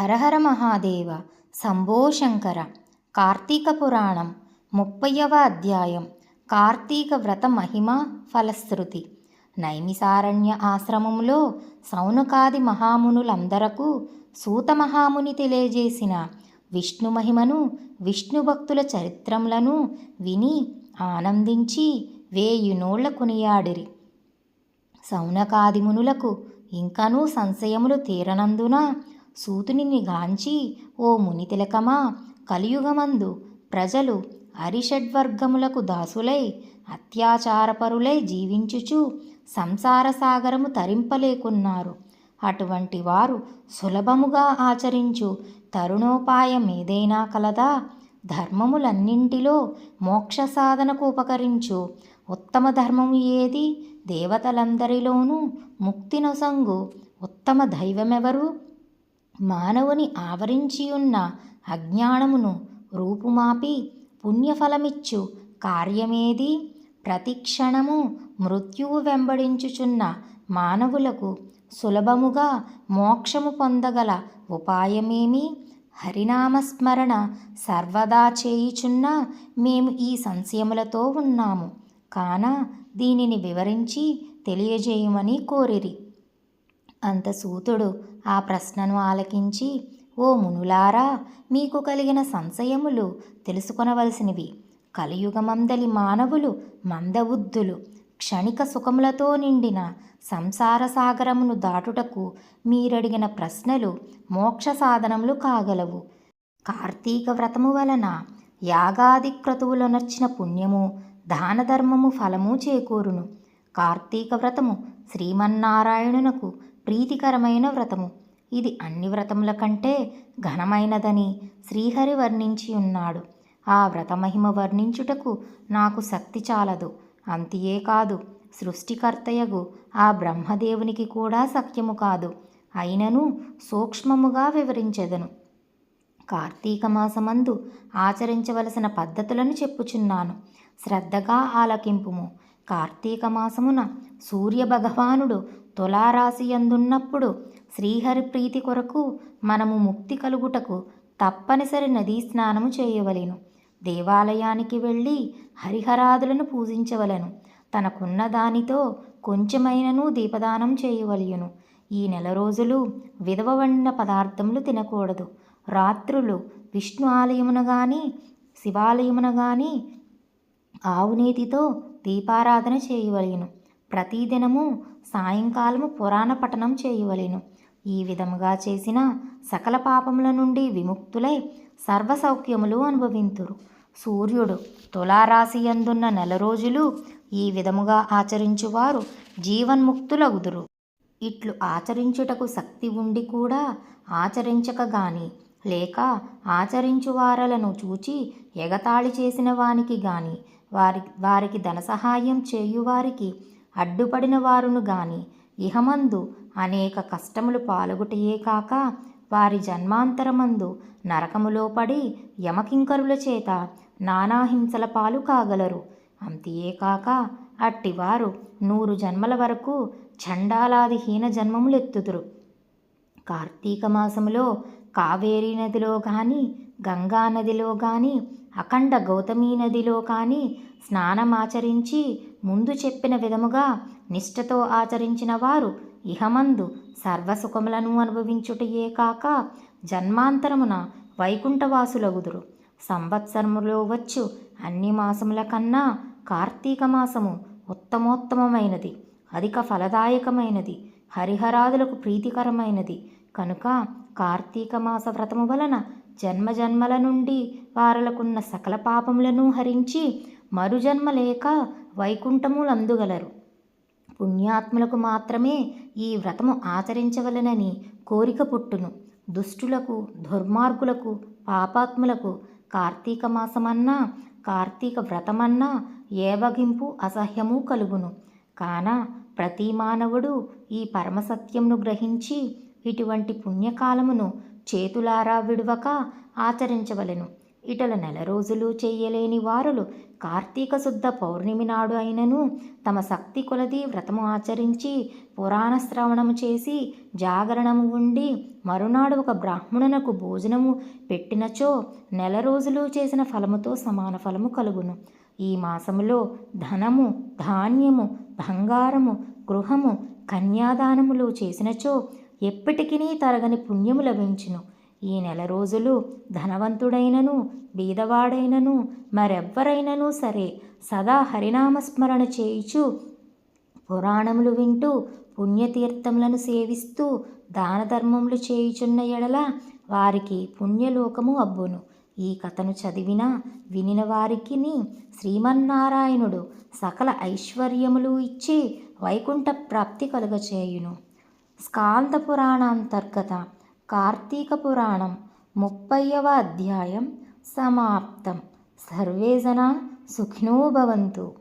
హరహర మహాదేవ శంభో శంకర కార్తీక పురాణం ముప్పైవ అధ్యాయం కార్తీక వ్రత మహిమ ఫలశ్రుతి. నైమిసారణ్య ఆశ్రమంలో సౌనకాది మహామునులందరకు సూత మహాముని తెలియజేసిన విష్ణు మహిమను విష్ణు భక్తుల చరిత్రములను విని ఆనందించి వేయునోళ్ళ కొనియాడిరి. సౌనకాదిమునులకు ఇంకనూ సంశయములు తీరనందున సూతునిని గాంచి ఓ మునితిలకమా కలియుగమందు ప్రజలు అరిషడ్వర్గములకు దాసులై అత్యాచారపరులై జీవించుచు సంసార సాగరము తరింపలేకున్నారు. అటువంటి వారు సులభముగా ఆచరించు తరుణోపాయం ఏదైనా కలదా? ధర్మములన్నింటిలో మోక్ష సాధనకు ఉపకరించు. ఉత్తమ ధర్మము ఏది? దేవతలందరిలోనూ ముక్తినొసంగు ఉత్తమ దైవమెవరు? మానవుని ఆవరించి ఉన్న అజ్ఞానమును రూపుమాపి పుణ్యఫలమిచ్చు కార్యమేది. ప్రతిక్షణము మృత్యువు వెంబడించుచున్న మానవులకు సులభముగా మోక్షము పొందగల ఉపాయమేమి? హరినామస్మరణ సర్వదా చేయుచున్న మేము ఈ సంశయములతో ఉన్నాము. కాన దీనిని వివరించి తెలియజేయమని కోరిరి. అంత సూతుడు. ఆ ప్రశ్నను ఆలకించి ఓ మునులారా మీకు కలిగిన సంశయములు తెలుసుకొనవలసినవి. కలియుగమందలి మానవులు మందబుద్ధులు క్షణిక సుఖములతో నిండిన సంసార సాగరమును దాటుటకు మీరడిగిన ప్రశ్నలు మోక్ష సాధనములు కాగలవు. కార్తీక వ్రతము వలన యాగాది క్రతువులనర్చిన పుణ్యము దాన ధర్మము ఫలము చేకూరును. కార్తీక వ్రతము శ్రీమన్నారాయణునకు ప్రీతికరమైన వ్రతము. ఇది అన్ని వ్రతముల కంటే ఘనమైనదని శ్రీహరి వర్ణించి ఉన్నాడు. ఆ వ్రతమహిమ వర్ణించుటకు నాకు శక్తి చాలదు. అంతియే కాదు సృష్టికర్తయగు ఆ బ్రహ్మదేవునికి కూడా సత్యము కాదు. అయినను సూక్ష్మముగా వివరించెదను. కార్తీక మాసమందు ఆచరించవలసిన పద్ధతులను చెప్పుచున్నాను. శ్రద్ధగా ఆలకింపుము. కార్తీక మాసమున సూర్య భగవానుడు తులారాశి అందున్నప్పుడు శ్రీహరి ప్రీతి కొరకు మనము ముక్తి కలుగుటకు తప్పనిసరి నదీ స్నానము చేయవలెను. దేవాలయానికి వెళ్ళి హరిహరాదులను పూజించవలెను. తనకున్న దానితో కొంచెమైనను దీపదానం చేయవలయును. ఈ నెల రోజులు విధవ వండిన పదార్థములు తినకూడదు. రాత్రులు విష్ణు ఆలయమున కానీ శివాలయమున కానీ ఆవునీతితో దీపారాధన చేయవలెను. ప్రతిదినము సాయంకాలము పురాణ పఠనం చేయవలెను. ఈ విధముగా చేసిన సకల పాపముల నుండి విముక్తులై సర్వసౌఖ్యములు అనుభవింతురు. సూర్యుడు తులారాశి అందున్న నెల రోజులు ఈ విధముగా ఆచరించువారు జీవన్ముక్తులగుదురు. ఇట్లు ఆచరించుటకు శక్తి ఉండి కూడా ఆచరించక గాని లేక ఆచరించువారలను చూచి ఎగతాళి చేసిన వానికి గాని వారి వారికి ధన సహాయం చేయువారికి అడ్డుపడిన వారును గాని ఇహమందు అనేక కష్టములు పాలుగుటయే కాక వారి జన్మాంతరమందు నరకములో పడి యమకింకరుల చేత నానాహింసల పాలు కాగలరు. అంతేకాక అట్టివారు నూరు జన్మల వరకు చండాలాది హీన జన్మములెత్తుదురు. కార్తీక మాసములో కావేరీ నదిలో కానీ గంగా నదిలో కానీ అఖండ గౌతమీ నదిలో కానీ స్నానమాచరించి ముందు చెప్పిన విధముగా నిష్ఠతో ఆచరించిన వారు ఇహమందు సర్వసుఖములను అనుభవించుటయే కాక జన్మాంతరమున వైకుంఠవాసులగుదురు. సంవత్సరములో వచ్చు అన్ని మాసముల కన్నా కార్తీక మాసము ఉత్తమోత్తమమైనది అధిక ఫలదాయకమైనది హరిహరాదులకు ప్రీతికరమైనది. కనుక కార్తీక మాస వ్రతము వలన జన్మజన్మల నుండి వారలకున్న సకల పాపములను హరించి మరుజన్మ లేక వైకుంఠములందుగలరు. పుణ్యాత్ములకు మాత్రమే ఈ వ్రతము ఆచరించవలనని కోరిక పుట్టును. దుష్టులకు దుర్మార్గులకు పాపాత్ములకు కార్తీక మాసమన్నా కార్తీక వ్రతమన్నా ఏవగింపు అసహ్యము కలుగును. కాన ప్రతి మానవుడు ఈ పరమసత్యమును గ్రహించి ఇటువంటి పుణ్యకాలమును చేతులారా విడువక ఆచరించవలెను. ఇటల నెల రోజులు చేయలేని వారులు కార్తీక శుద్ధ పౌర్ణమి నాడు అయినను తమ శక్తి కొలది వ్రతము ఆచరించి పురాణ శ్రవణము చేసి జాగరణము ఉండి మరునాడు ఒక బ్రాహ్మణునకు భోజనము పెట్టినచో నెల రోజులు చేసిన ఫలముతో సమాన ఫలము కలుగును. ఈ మాసములో ధనము ధాన్యము బంగారము గృహము కన్యాదానములు చేసినచో ఎప్పటికీ తరగని పుణ్యము లభించును. ఈ నెల రోజులు ధనవంతుడైనను బీదవాడైనను మరెవ్వరైనను సరే సదా హరినామస్మరణ చేయుచు పురాణములు వింటూ పుణ్యతీర్థములను సేవిస్తూ దాన ధర్మములు చేయుచున్న ఎడల వారికి పుణ్యలోకము అబ్బును. ఈ కథను చదివిన వినిన వారికి శ్రీమన్నారాయణుడు సకల ఐశ్వర్యములు ఇచ్చి వైకుంఠ ప్రాప్తి కలుగచేయును. స్కాంద పురాణాంతర్గత కార్తీక పురాణం ముప్పైవ అధ్యాయం సమాప్తం. సర్వే జనా సుఖినో భవంతు.